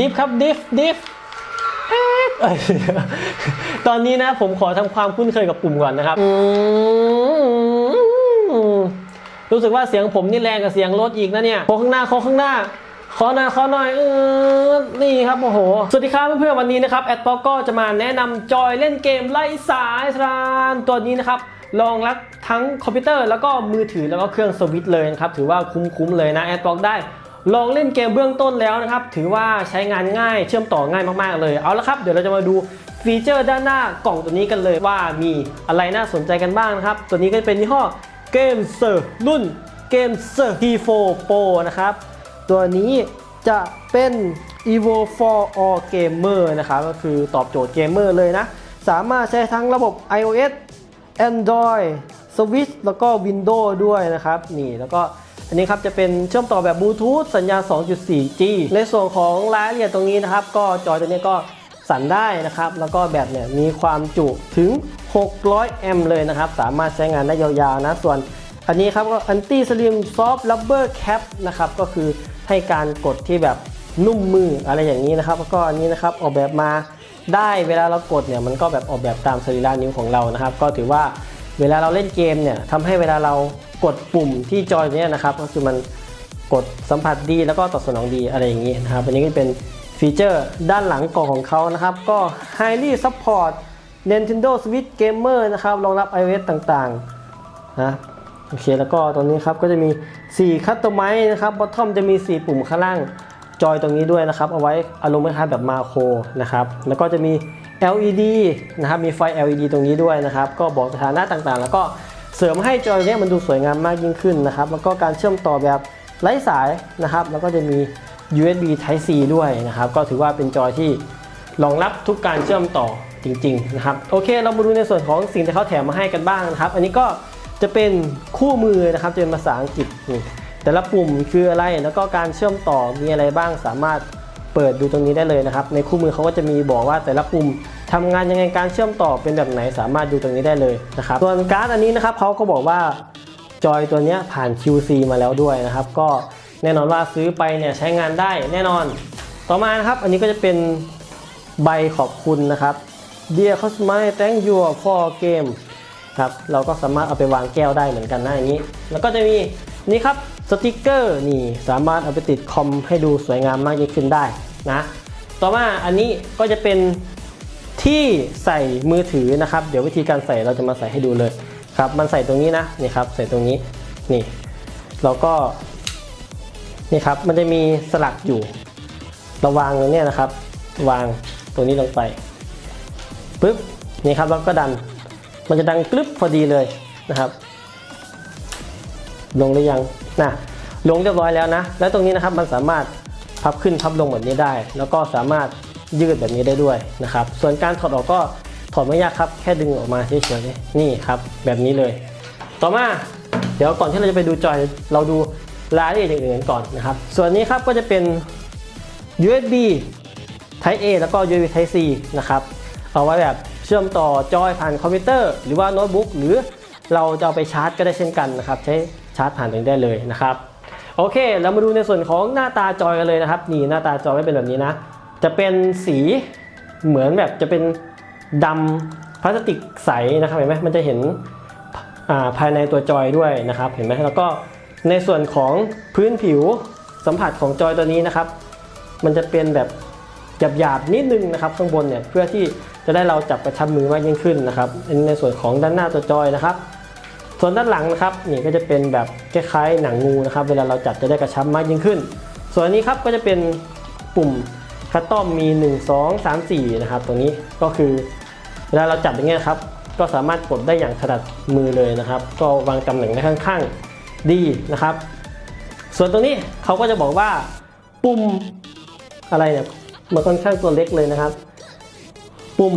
ดิฟครับดิฟดิฟเอ๊ะเอ้ยตอนนี้นะผมขอทำความคุ้นเคยกับปุ่มก่อนนะครับอืมรู้สึกว่าเสียงผมนี่แรงกับเสียงรถอีกนะเนี่ยขอข้างหน้าขอข้างหน้าขอหน่อยขอหน่อยเออนี่ครับโอ้โห สวัสดีครับเพื่อนๆวันนี้นะครับแอดบอกก็จะมาแนะนำจอยเล่นเกมไล่สายทรานตัวนี้นะครับรองรับทั้งคอมพิวเตอร์แล้วก็มือถือแล้วก็เครื่องสวิตช์เลยนะครับ ถือว่าคุ้มๆเลยนะแอดบอกได้ ลองเล่นเกมเบื้องต้นแล้วนะครับ ถือว่าใช้งานง่ายเชื่อมต่อง่ายมากๆเลย เอาละครับ เดี๋ยวเราจะมาดูฟีเจอร์ด้านหน้ากล่องตัวนี้กันเลยว่ามีอะไรน่าสนใจกันบ้างนะครับ ตัวนี้ก็เป็นยี่ห้อเกมเซอร์รุ่นเกมเซอร์ T4 Pro นะครับ ตัวนี้จะเป็น evo for all gamer นะครับ ก็คือตอบโจทย์เกมเมอร์เลยนะ สามารถใช้ทั้งระบบ iOS Android Switch แล้วก็ Windows ด้วยนะครับ นี่แล้วก็ อันนี้ครับจะเป็นเชื่อมต่อแบบบลูทูธสัญญาณ 2.4G ในส่วนของรายละเอียดตรงนี้นะครับ ก็จอยตัวนี้ก็สั่นได้นะครับ แล้วก็แบตเนี่ยมีความจุถึง 600 แอมป์เลยนะครับ สามารถใช้งานได้ยาวๆนะ ส่วนอันนี้ครับก็ anti slim soft rubber cap นะครับ ก็คือให้การกดที่แบบนุ่มมืออะไรอย่างนี้นะครับ แล้วก็อันนี้นะครับออกแบบมาได้เวลาเรากดเนี่ยมันก็แบบออกแบบตามสรีระนิ้วของเรานะครับ ก็ถือว่าเวลาเราเล่นเกมเนี่ยทำให้เวลาเรา กดปุ่มที่จอยเนี่ยนะครับ ก็คือมันกดสัมผัสดีแล้วก็ตอบสนองดีอะไรอย่างนี้นะครับอันนี้ก็เป็นฟีเจอร์ด้านหลังกล่องของเขานะครับ ก็ highly support Nintendo Switch Gamer นะครับรองรับ iOS ต่างๆนะโอเคแล้วก็ตรงนี้ครับก็จะมี 4 คัตเตอร์ไมนะครับบอททอมจะมี 4 ปุ่มข้างล่างจอยตรงนี้ด้วยนะครับ เอาไว้อารมณ์คล้ายแบบมาโครนะครับ แล้วก็จะมี LED นะครับ มีไฟ LED ตรงนี้ด้วยนะครับ ก็บอกสถานะต่างๆ แล้วก็ เสริมให้จอยเนี้ยมันดูสวยงามมากยิ่งขึ้นนะครับ แล้วก็การเชื่อมต่อแบบไร้สายนะครับ แล้วก็จะมี USB Type C ด้วยนะครับ ก็ถือว่าเป็นจอยที่รองรับทุกการเชื่อมต่อจริงๆนะครับ โอเค เรามาดูในส่วนของสิ่งที่เขาแถมมาให้กันบ้างนะครับ อันนี้ก็จะเป็นคู่มือนะครับ จะเป็นภาษาอังกฤษนี่แต่ละปุ่มคืออะไร แล้วก็การเชื่อมต่อมีอะไรบ้าง สามารถเปิดดูตรงนี้ได้เลยนะครับ ในคู่มือเขาก็จะมีบอกว่าแต่ละปุ่ม ทำงานยังไงการเชื่อมต่อเป็นแบบไหนสามารถดูตรงนี้ได้เลยนะครับส่วนการ์ดอันนี้นะครับเขาก็บอกว่าจอยตัวนี้ผ่าน QC มาแล้วด้วยนะครับ ก็แน่นอนว่าซื้อไปเนี่ยใช้งานได้แน่นอน ต่อมานะครับอันนี้ก็จะเป็นใบขอบคุณนะครับ Dear customer thank you for game ครับเราก็สามารถเอาไปวางแก้วได้เหมือนกันนะอย่างนี้ แล้วก็จะมีนี่ครับสติกเกอร์นี่สามารถเอาไปติดคอมให้ดูสวยงามมากยิ่งขึ้นได้นะ ต่อมาอันนี้ก็จะเป็น ที่ใส่มือถือนะครับ เดี๋ยววิธีการใส่เราจะมาใส่ให้ดูเลยครับ มันใส่ตรงนี้นะนี่ครับ ใส่ตรงนี้นี่เราก็นี่ครับมันจะมีสลักอยู่เราวางตรงนี้นะครับ วางตรงนี้ลงไปปึ๊บนี่ครับแล้วก็ดัน มันจะดังกรึบพอดีเลยนะครับ ลงหรือยังนะลงเรียบร้อยแล้วนะ แล้วตรงนี้นะครับมันสามารถพับขึ้นพับลงแบบนี้ได้ แล้วก็สามารถ ยืดแบบนี้ได้ด้วยนะครับ ส่วนการถอดออกก็ถอดไม่ยากครับ แค่ดึงออกมาเฉยๆนี่ครับ แบบนี้เลย ต่อมาเดี๋ยวก่อนที่เราจะไปดูจอยเราดูรายละเอียดอย่างอื่นๆก่อนนะครับ ส่วนนี้ครับก็จะเป็น USB Type A แล้วก็ USB Type C นะครับเอาไว้แบบเชื่อมต่อจอยผ่านคอมพิวเตอร์ หรือว่าโน้ตบุ๊กหรือเราจะเอาไปชาร์จก็ได้เช่นกันนะครับ ใช้ชาร์จผ่านตรงนี้ได้เลยนะครับ โอเค เรามาดูในส่วนของหน้าตาจอยกันเลยนะครับ นี่หน้าตาจอยไม่เป็นแบบนี้นะ จะเป็นสีเหมือนแบบจะเป็นดำพลาสติกใสนะครับเห็นไหมมันจะเห็นาภายในตัวจอยด้วยนะครับ เห็นไหมแล้วก็ในส่วนของพื้นผิวสัมผัสของจอยตัวนี้นะครับ มันจะเป็นแบบหยาบๆนิดนึงนะครับข้างบนเนี่ยเพื่อที่จะได้เราจับกระชับมือมากยิ่งขึ้นนะครับในส่วนของด้านหน้าตัวจอยนะครับ ส่วนด้านหลังนะครับนี่ก็จะเป็นแบบคล้ายๆหนังงูนะครับ เวลาเราจับจะได้กระชับมากยิ่งขึ้น ส่วนนี้ครับก็จะเป็นปุ่ม คัตตอมมี 1 2 3 4 นะครับ ตรงนี้ก็คือเวลาเราจับอย่างเงี้ยครับ ก็สามารถกดได้อย่างถนัดมือเลยนะครับ ก็วางตำแหน่งได้ค่อนข้างดีนะครับ ส่วนตรงนี้เขาก็จะบอกว่าปุ่มอะไรเนี่ยมันค่อนข้างตัวเล็กเลยนะครับ ปุ่ม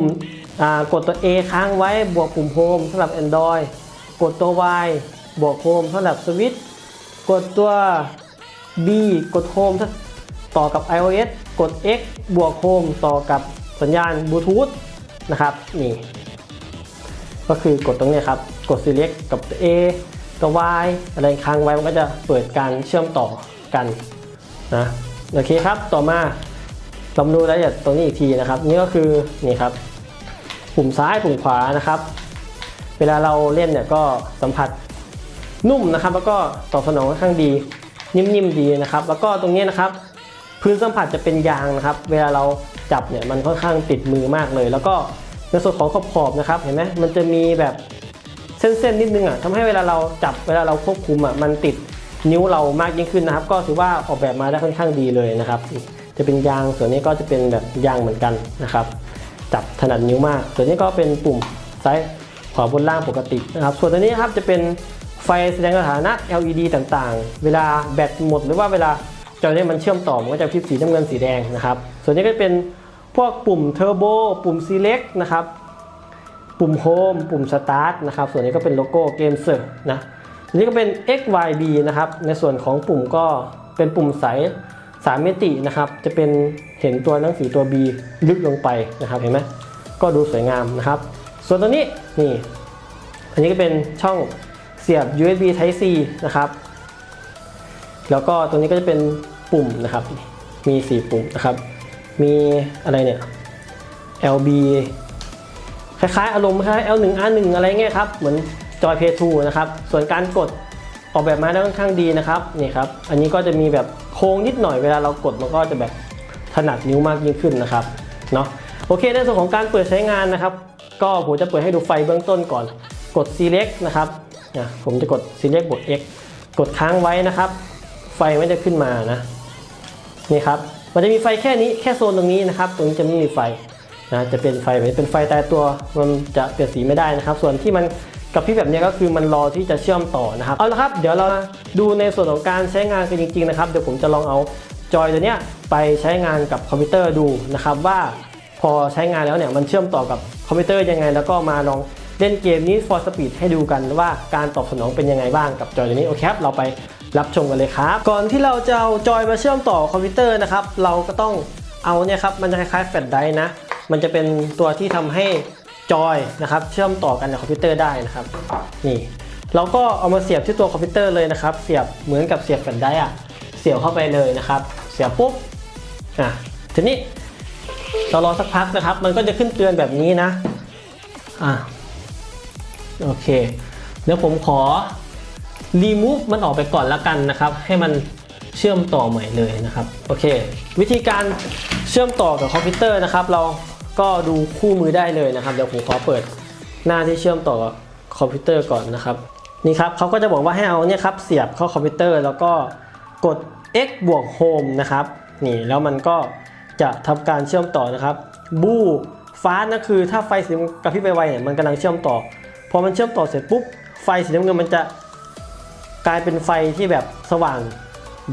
กดตัว A ค้างไว้บวกปุ่มโฮมสำหรับ Android กดตัว Y บวกโฮมสำหรับสวิตกดตัว B กดโฮมต่อกับ iOS กด X บวกโฮมต่อกับสัญญาณบลูทูธนะครับนี่ก็คือกดตรงนี้ครับ กด select กับ A ตัว Y อะไรค้างไว้มันก็จะเปิดการเชื่อมต่อกันนะโอเคครับต่อมาเรามาดูรายละเอียดตรงนี้อีกทีนะครับ นี่ก็คือนี่ครับปุ่มซ้ายปุ่มขวานะครับ เวลาเราเล่นเนี่ยก็สัมผัสนุ่มนะครับ แล้วก็ตอบสนองค่อนข้างดี นิ่มๆดีนะครับ แล้วก็ตรงนี้นะครับ พื้นสัมผัสจะเป็นยางนะครับเวลาเราจับเนี่ยมันค่อนข้างติดมือมากเลย แล้วก็ในส่วนของขอบขอบนะครับเห็นไหมมันจะมีแบบเส้นๆนิดนึงอะทำให้เวลาเราจับเวลาเราควบคุมอะมันติดนิ้วเรามากยิ่งขึ้นนะครับ ก็ถือว่าออกแบบมาได้ค่อนข้างดีเลยนะครับ จะเป็นยางส่วนนี้ก็จะเป็นแบบยางเหมือนกันนะครับ จับถนัดนิ้วมาก ส่วนนี้ก็เป็นปุ่มซ้ายขวาบนล่างปกตินะครับ ส่วนตัวนี้ครับจะเป็นไฟแสดงสถานะ LED ต่างๆ เวลาแบตหมดหรือว่าเวลา จอเนี่ยมันเชื่อมต่อมันก็จะพริบสีน้ำเงินสีแดงนะครับ ส่วนนี้ก็เป็นพวกปุ่มเทอร์โบปุ่ม select นะครับ ปุ่มโฮมปุ่มสตาร์ทนะครับ ส่วนนี้ก็เป็นโลโก้เกมเซอร์นะอันนี้ก็เป็น XYB นะครับ ในส่วนของปุ่มก็เป็นปุ่มใสสามมิตินะครับ จะเป็นเห็นตัวหนังสือตัว B ลึกลงไปนะครับ เห็นไหมก็ดูสวยงามนะครับ ส่วนตัวนี้นี่ อันนี้ก็เป็นช่องเสียบ USB Type C นะครับ แล้วก็ตรงนี้ก็จะเป็น ปุ่มนะครับ มี 4 ปุ่มนะครับ มีอะไรเนี่ย LB คล้ายๆ อารมณ์คล้าย L1 R1 อะไรเงี้ยครับ เหมือนจอย Play 2นะครับ ส่วนการกดออกแบบมาได้ค่อนข้างดีนะครับ นี่ครับ อันนี้ก็จะมีแบบโค้งนิดหน่อยเวลาเรากดมันก็จะแบบถนัดนิ้วมากยิ่งขึ้นนะครับ เนาะโอเค ในส่วนของการเปิดใช้งานนะครับ ก็ผมจะเปิดให้ดูไฟเบื้องต้นก่อน กด select นะครับผมจะกด select บวก x กดค้างไว้นะครับ ไฟมันจะขึ้นมานะ นี่ครับมันจะมีไฟแค่นี้แค่โซนตรงนี้นะครับ ตรงนี้จะไม่มีไฟนะจะเป็นไฟเป็นไฟตายตัวมันจะเปลี่ยนสีไม่ได้นะครับ ส่วนที่มันกับพริบแบบนี้ก็คือมันรอที่จะเชื่อมต่อนะครับเอาละครับ เดี๋ยวเรามาดูในส่วนของการใช้งานกันจริงๆนะครับเดี๋ยวผมจะลองเอาจอยตัวเนี้ยไปใช้งานกับคอมพิวเตอร์ดูนะครับว่าพอใช้งานแล้วเนี่ยมันเชื่อมต่อกับคอมพิวเตอร์ยังไง แล้วก็มาลองเล่นเกมนี้ for speed ให้ดูกันว่าการตอบสนองเป็นยังไงบ้างกับจอยตัวนี้โอเคครับเราไปรับชมกันเลยครับ ก่อนที่เราจะเอาจอยมาเชื่อมต่อคอมพิวเตอร์นะครับ เราก็ต้องเอาเนี่ยครับ มันจะคล้ายๆแฟลชไดร์นะ มันจะเป็นตัวที่ทำให้จอยนะครับ เชื่อมต่อกันกับคอมพิวเตอร์ได้นะครับ นี่ เราก็เอามาเสียบที่ตัวคอมพิวเตอร์เลยนะครับ เสียบเหมือนกับเสียบแฟลชไดร์อะเสียบเข้าไปเลยนะครับ เสียบปุ๊บ อะ ทีนี้เรารอสักพักนะครับ มันก็จะขึ้นเตือนแบบนี้นะ อะ โอเค เดี๋ยวผมขอ รีมูฟมันออกไปก่อนแล้วกันนะครับ ให้มันเชื่อมต่อใหม่เลยนะครับโอเค วิธีการเชื่อมต่อกับคอมพิวเตอร์นะครับ เราก็ดูคู่มือได้เลยนะครับเดี๋ยวผมขอเปิดหน้าที่เชื่อมต่อคอมพิวเตอร์ก่อนนะครับนี่ครับเขาก็จะบอกว่าให้เอาเนี่ยครับเสียบเข้าคอมพิวเตอร์ แล้วก็กด x บวก home นะครับนี่แล้วมันก็จะทำการเชื่อมต่อนะครับบูฟ้านั่นคือถ้าไฟสีกระพริบไวๆเนี่ยมันกำลังเชื่อมต่อ พอมันเชื่อมต่อเสร็จปุ๊บไฟสีน้ำเงินมันจะ กลายเป็นไฟที่แบบสว่าง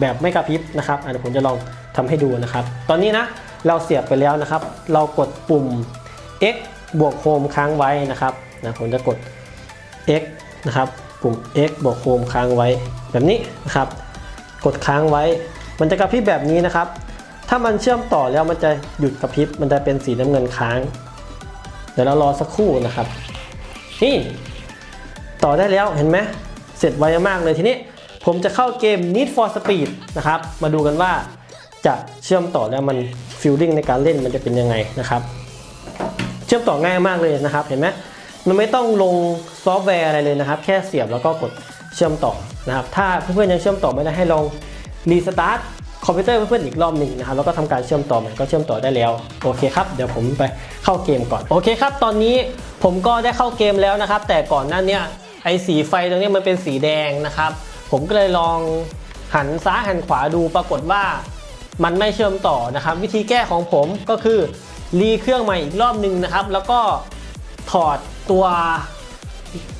แบบไม่กระพริบนะครับอะเดี๋ยวผมจะลองทำให้ดูนะครับ ตอนนี้นะเราเสียบไปแล้วนะครับ เรากดปุ่ม x บวกโฮมค้างไว้นะครับนะผมจะกด x นะครับปุ่ม x บวกโฮมค้างไว้แบบนี้นะครับ กดค้างไว้ มันจะกระพริบแบบนี้นะครับ ถ้ามันเชื่อมต่อแล้วมันจะหยุดกระพริบมันจะเป็นสีน้ำเงินค้าง เดี๋ยวเรารอสักครู่นะครับนี่ต่อได้แล้วเห็นไหม เสร็จไวมากเลยทีนี้ ผมจะเข้าเกม Need for Speed นะครับ มาดูกันว่าจะเชื่อมต่อแล้วมันฟิลลิ่งในการเล่นมันจะเป็นยังไงนะครับ เชื่อมต่อง่ายมากเลยนะครับ เห็นไหมมันไม่ต้องลงซอฟต์แวร์อะไรเลยนะครับ แค่เสียบแล้วก็กดเชื่อมต่อนะครับ ถ้าเพื่อนๆยังเชื่อมต่อไม่ได้ให้ลองรีสตาร์ทคอมพิวเตอร์เพื่อนๆอีกรอบหนึ่งนะครับแล้วก็ทำการเชื่อมต่อมันก็เชื่อมต่อได้แล้วโอเคครับเดี๋ยวผมไปเข้าเกมก่อนโอเคครับ ตอนนี้ผมก็ได้เข้าเกมแล้วนะครับ แต่ก่อนหน้าเนี้ย ไอ้สีไฟตรงนี้มันเป็นสีแดงนะครับ ผมก็เลยลองหันซ้ายหันขวาดูปรากฏว่ามันไม่เชื่อมต่อนะครับ วิธีแก้ของผมก็คือรีเครื่องใหม่อีกรอบหนึ่งนะครับ แล้วก็ถอดตัว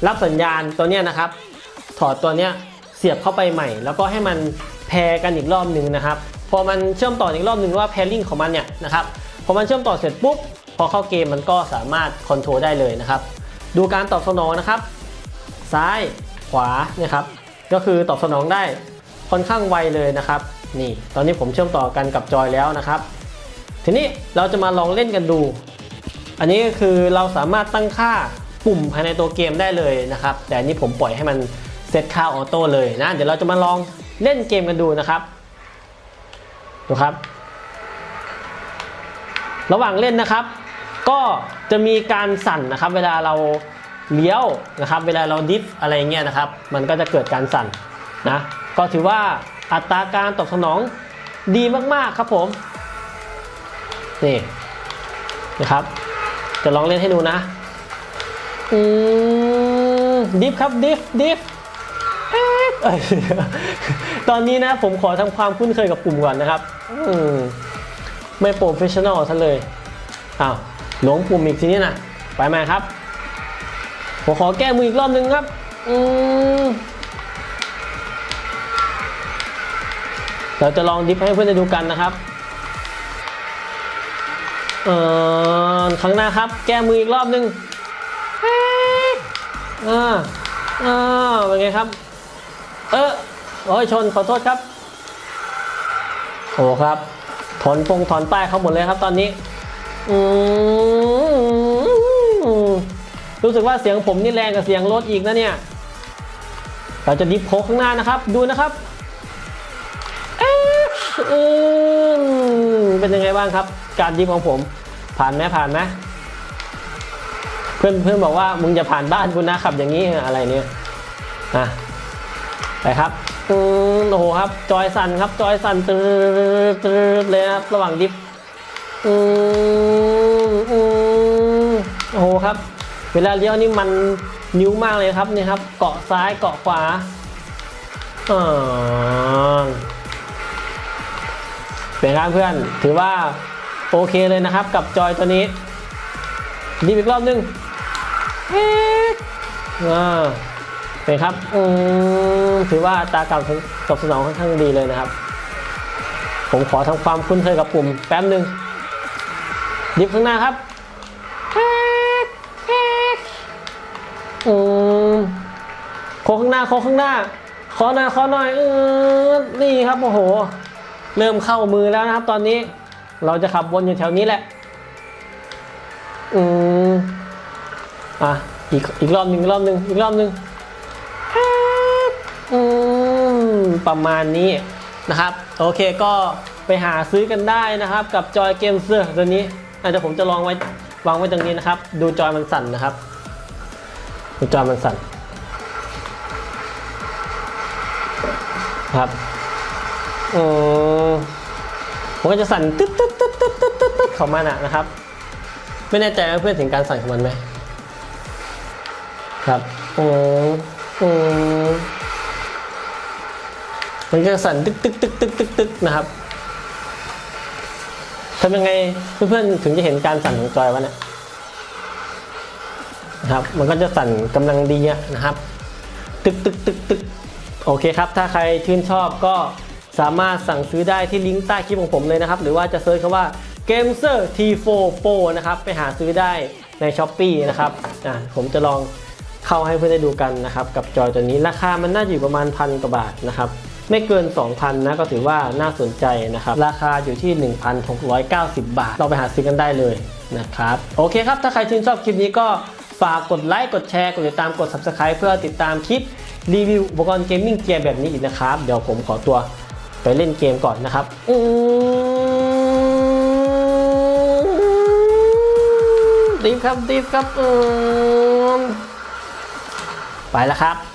รับสัญญาณตัวเนี้ยนะครับ ถอดตัวเนี้ยเสียบเข้าไปใหม่ แล้วก็ให้มันแพรกันอีกรอบหนึ่งนะครับพอมันเชื่อมต่ออีกรอบหนึ่งว่า pairing ของมันเนี่ยนะครับพอมันเชื่อมต่อเสร็จปุ๊บพอเข้าเกมมันก็สามารถคอนโทรลได้เลยนะครับ ดูการตอบสนองนะครับ ซ้ายขวาเนี่ยครับก็คือตอบสนองได้ค่อนข้างไวเลยนะครับ นี่ ตอนนี้ผมเชื่อมต่อกันกับจอยแล้วนะครับ ทีนี้เราจะมาลองเล่นกันดู อันนี้ก็คือเราสามารถตั้งค่าปุ่มภายในตัวเกมได้เลยนะครับ แต่อันนี้ผมปล่อยให้มันเซตค่าออโต้เลยนะ เดี๋ยวเราจะมาลองเล่นเกมกันดูนะครับดูครับ ระหว่างเล่นนะครับ ก็จะมีการสั่นนะครับ เวลาเรา เลี้ยวนะครับ เวลาเราดิฟอะไรเงี้ยนะครับ มันก็จะเกิดการสั่นนะ ก็ถือว่าอัตราการตอบสนองดีมากๆครับผม นี่นะครับ จะลองเล่นให้ดูนะ อืมดิฟครับดิฟดิฟเอ๊ะเอ้ยตอนนี้นะผมขอทำความคุ้นเคยกับปุ่มก่อนนะครับ อืมไม่โปรเฟชชั่นอลซะเลย อ้าวหลงปุ่มอีกทีนี้นะ ไปไหมครับ ผมขอแก้มืออีกรอบนึงครับ อืมเราจะลองดิฟให้เพื่อนได้ดูกันนะครับเอ่อครั้งหน้าครับ แก้มืออีกรอบนึงเอ๊ะอ่าอ่าเป็นไงครับ เออโอ้ยชนขอโทษครับโอ้ครับ ถอนปงถอนป้ายเขาหมดเลยครับตอนนี้ อืม รู้สึกว่าเสียงผมนี่แรงกับเสียงรถอีกนะเนี่ย เราจะดิฟโคข้างหน้านะครับ ดูนะครับเออเป็นยังไงบ้างครับ การดิฟของผม ผ่านไหมผ่านไหมเพื่อนเพื่อนบอกว่ามึงจะผ่านบ้านกูนะขับอย่างนี้อะไรเนี่ยอะไปครับอืมโอ้โหครับ จอยสั่นครับ จอยสั่นตืดตืดเลยครับ ระหว่างดิฟอืมอืมโอ้โหครับ เวลาเลี้ยวนี่มันนิ้วมากเลยครับนี่ครับ เกาะซ้ายเกาะขวาอ่าเป็นครับเพื่อนถือว่าโอเคเลยนะครับกับจอยตัวนี้ดีอีกรอบนึงเอ๊ะอ่าเป็นครับอืมถือว่าตาการตอบสนองค่อนข้างดีเลยนะครับ ผมขอทำความคุ้นเคยกับปุ่มแป๊บหนึ่งดิฟข้างหน้าครับางหน้าโค้งข้างหน้า ขอหน่อยขอหน่อยเออนี่ครับโอ้โห เริ่มเข้ามือแล้วนะครับ ตอนนี้เราจะขับวนอยู่แถวนี้แหละ อืมอะอีกอีกรอบหนึ่งรอบหนึ่งอีกรอบหนึ่งอืมประมาณนี้นะครับ โอเคก็ไปหาซื้อกันได้นะครับ กับจอยเกมเซอร์ตัวนี้อาจจะผมจะลองไว้วางไว้ตรงนี้นะครับ ดูจอยมันสั่นนะครับ ดูจอยมันสั่น ครับอืมมันก็จะสั่นตึ๊ดตึ๊ดตึ๊ดตึ๊ดตึ๊ดตึ๊ดตึ๊ดของมันอะนะครับ ไม่แน่ใจว่าเพื่อนถึงการสั่นของมันไหมครับอืมอืมมันก็จะสั่นตึ๊กตึ๊กตึ๊กตึ๊กตึ๊กตึ๊กนะครับทำยังไงเพื่อนๆถึงจะเห็นการสั่นของจอยวะเนี่ยนะครับ มันก็จะสั่นกำลังดีนะครับ ตึกตึกตึกตึก โอเคครับ ถ้าใครชื่นชอบก็สามารถสั่งซื้อได้ที่ลิงก์ใต้คลิปของผมเลยนะครับ หรือว่าจะเซิร์ชคำว่า Gamer T4 Pro นะครับ ไปหาซื้อได้ใน s h อ p e e นะครับอะผมจะลองเข้าให้เพื่อนได้ดูกันนะครับ กับจอยตัวนี้ราคามันน่าจะอยู่ประมาณพันกว่าบาทนะครับ ไม่เกิน 2,000 นะ ก็ถือว่าน่าสนใจนะครับ ราคาอยู่ที่ 1,690 บาท เราไปหาซื้อกันได้เลยนะครับ โอเคครับ ถ้าใครชื่นชอบคลิปนี้ก็ฝากกดไลค์ กดแชร์ กดติดตาม กด Subscribe เพื่อติดตามคลิป รีวิวอุปกรณ์เกมมิ่งเกียร์แบบนี้อีกนะครับ เดี๋ยวผมขอตัวไปเล่นเกมก่อนนะครับอืมดีฟครับดีฟครับอืมไปแล้วครับ